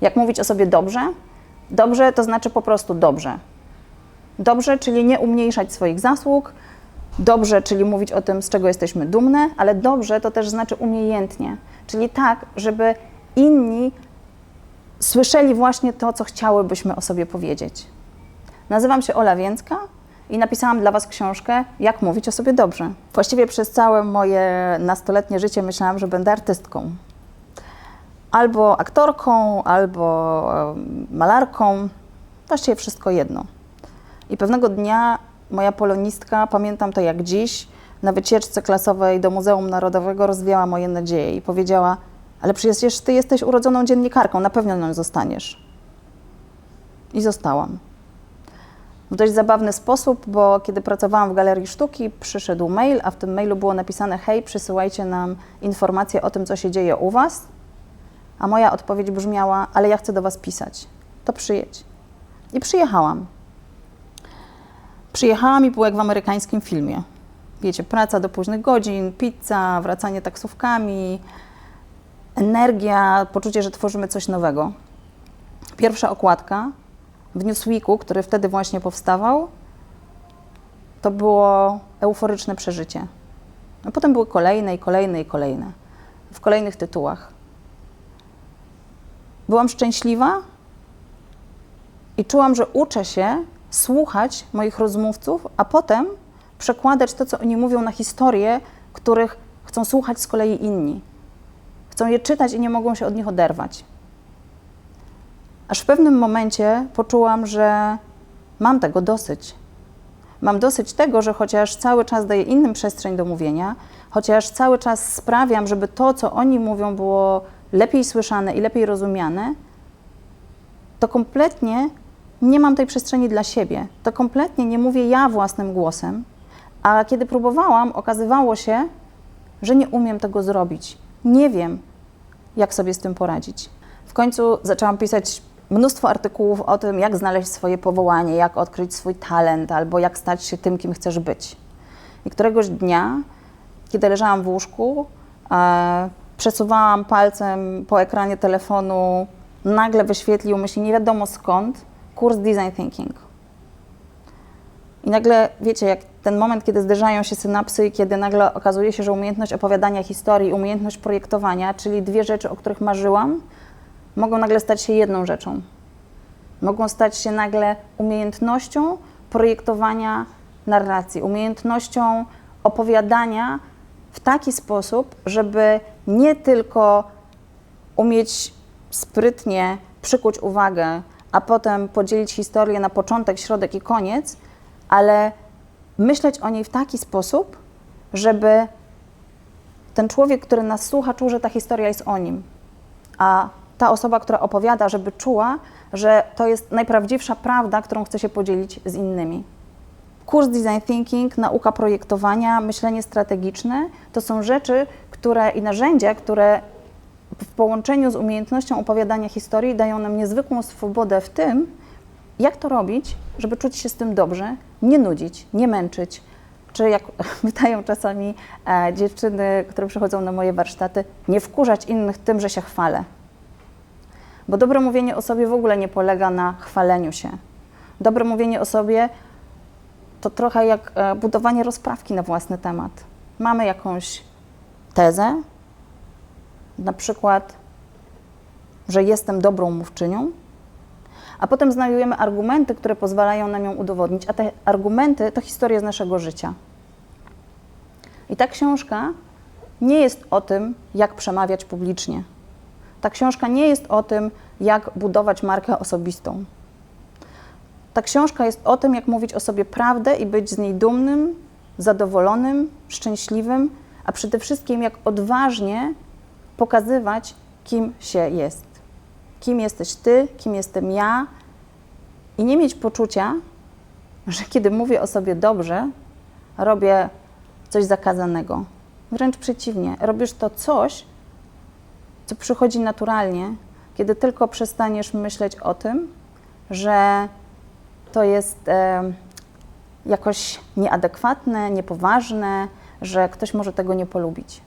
Jak mówić o sobie dobrze? Dobrze to znaczy po prostu dobrze. Dobrze, czyli nie umniejszać swoich zasług, dobrze, czyli mówić o tym, z czego jesteśmy dumne, ale dobrze to też znaczy umiejętnie, czyli tak, żeby inni słyszeli właśnie to, co chciałybyśmy o sobie powiedzieć. Nazywam się Ola Więcka i napisałam dla Was książkę Jak mówić o sobie dobrze. Właściwie przez całe moje nastoletnie życie myślałam, że będę artystką. Albo aktorką, albo malarką, właściwie wszystko jedno. I pewnego dnia moja polonistka, pamiętam to jak dziś, na wycieczce klasowej do Muzeum Narodowego rozwiała moje nadzieje i powiedziała: Ale przecież ty jesteś urodzoną dziennikarką, na pewno nią zostaniesz. I zostałam. W dość zabawny sposób, bo kiedy pracowałam w Galerii Sztuki, przyszedł mail, a w tym mailu było napisane: Hej, przysyłajcie nam informacje o tym, co się dzieje u Was. A moja odpowiedź brzmiała: Ale ja chcę do Was pisać. To przyjedź. I przyjechałam. Przyjechałam i było jak w amerykańskim filmie. Wiecie, praca do późnych godzin, pizza, wracanie taksówkami, energia, poczucie, że tworzymy coś nowego. Pierwsza okładka w Newsweeku, który wtedy właśnie powstawał, to było euforyczne przeżycie. A potem były kolejne i kolejne i kolejne, w kolejnych tytułach. Byłam szczęśliwa i czułam, że uczę się słuchać moich rozmówców, a potem przekładać to, co oni mówią, na historie, których chcą słuchać z kolei inni. Chcą je czytać i nie mogą się od nich oderwać. Aż w pewnym momencie poczułam, że mam tego dosyć. Mam dosyć tego, że chociaż cały czas daję innym przestrzeń do mówienia, chociaż cały czas sprawiam, żeby to, co oni mówią, było lepiej słyszane i lepiej rozumiane, to kompletnie nie mam tej przestrzeni dla siebie. To kompletnie nie mówię ja własnym głosem, a kiedy próbowałam, okazywało się, że nie umiem tego zrobić. Nie wiem, jak sobie z tym poradzić. W końcu zaczęłam pisać mnóstwo artykułów o tym, jak znaleźć swoje powołanie, jak odkryć swój talent albo jak stać się tym, kim chcesz być. I któregoś dnia, kiedy leżałam w łóżku, e, przesuwałam palcem po ekranie telefonu, nagle wyświetlił mi się nie wiadomo skąd kurs Design Thinking. I nagle, wiecie, jak ten moment, kiedy zderzają się synapsy i kiedy nagle okazuje się, że umiejętność opowiadania historii, umiejętność projektowania, czyli dwie rzeczy, o których marzyłam, mogą nagle stać się jedną rzeczą. Mogą stać się nagle umiejętnością projektowania narracji, umiejętnością opowiadania w taki sposób, żeby nie tylko umieć sprytnie przykuć uwagę, a potem podzielić historię na początek, środek i koniec, ale myśleć o niej w taki sposób, żeby ten człowiek, który nas słucha, czuł, że ta historia jest o nim. A ta osoba, która opowiada, żeby czuła, że to jest najprawdziwsza prawda, którą chce się podzielić z innymi. Kurs Design Thinking, nauka projektowania, myślenie strategiczne to są rzeczy, które i narzędzia, które w połączeniu z umiejętnością opowiadania historii dają nam niezwykłą swobodę w tym, jak to robić, żeby czuć się z tym dobrze, nie nudzić, nie męczyć. Czy jak pytają czasami e, dziewczyny, które przychodzą na moje warsztaty, nie wkurzać innych tym, że się chwalę. Bo dobre mówienie o sobie w ogóle nie polega na chwaleniu się. Dobre mówienie o sobie to trochę jak e, budowanie rozprawki na własny temat. Mamy jakąś tezę, na przykład, że jestem dobrą mówczynią, a potem znajdujemy argumenty, które pozwalają nam ją udowodnić, a te argumenty to historia z naszego życia. I ta książka nie jest o tym, jak przemawiać publicznie. Ta książka nie jest o tym, jak budować markę osobistą. Ta książka jest o tym, jak mówić o sobie prawdę i być z niej dumnym, zadowolonym, szczęśliwym, a przede wszystkim jak odważnie pokazywać, kim się jest. Kim jesteś ty, kim jestem ja, i nie mieć poczucia, że kiedy mówię o sobie dobrze, robię coś zakazanego. Wręcz przeciwnie, robisz to coś, co przychodzi naturalnie, kiedy tylko przestaniesz myśleć o tym, że to jest e, jakoś nieadekwatne, niepoważne, że ktoś może tego nie polubić.